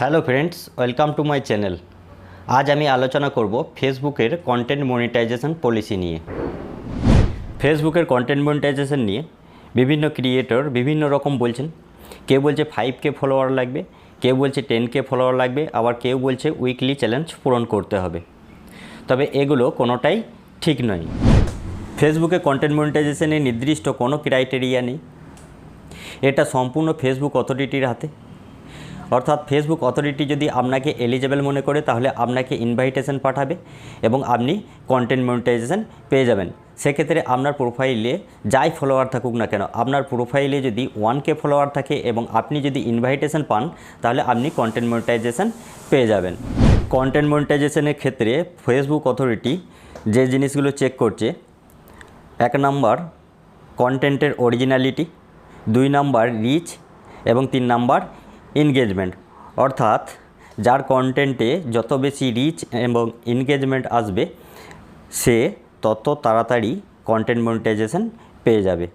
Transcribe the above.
Hello friends, welcome to my channel. আজ আমি আলোচনা করব ফেসবুকের কন্টেন্ট মনিটাইজেশন পলিসি নিয়ে। ফেসবুকের কন্টেন্ট মনিটাইজেশন নিয়ে বিভিন্ন ক্রিয়েটর বিভিন্ন রকম বলছেন। কেউ বলছে ফাইভ কে ফলোয়ার লাগবে, কেউ বলছে টেন কে ফলোয়ার লাগবে, আবার কেউ বলছে উইকলি চ্যালেঞ্জ পূরণ করতে হবে। তবে এগুলো কোনোটাই ঠিক নয়। ফেসবুকে কন্টেন্ট মনিটাইজেশনের নির্দিষ্ট কোনো ক্রাইটেরিয়া নেই। এটা সম্পূর্ণ ফেসবুক অথরিটির হাতে। অর্থাৎ ফেসবুক অথরিটি যদি আপনাকে এলিজেবল মনে করে, তাহলে আপনাকে ইনভাইটেশন পাঠাবে এবং আপনি কন্টেন্ট মনিটাইজেশন পেয়ে যাবেন। সেক্ষেত্রে আপনার প্রোফাইলে যাই ফলোয়ার থাকুক না কেন, আপনার প্রোফাইলে যদি ওয়ান কে ফলোয়ার থাকে এবং আপনি যদি ইনভাইটেশন পান, তাহলে আপনি কন্টেন্ট মনিটাইজেশন পেয়ে যাবেন। কন্টেন্ট মনিটাইজেশনের ক্ষেত্রে ফেসবুক অথরিটি যে জিনিসগুলো চেক করছে, এক নাম্বার কন্টেন্টের অরিজিনালিটি দুই নাম্বার রিচ এবং তিন নাম্বার এনগেজমেন্ট অর্থাৎ যার কন্টেন্টে যত বেশি রিচ এবং এনগেজমেন্ট আসবে, সে তত তাড়াতাড়ি কন্টেন্ট মনিটাইজেশন পেয়ে যাবে।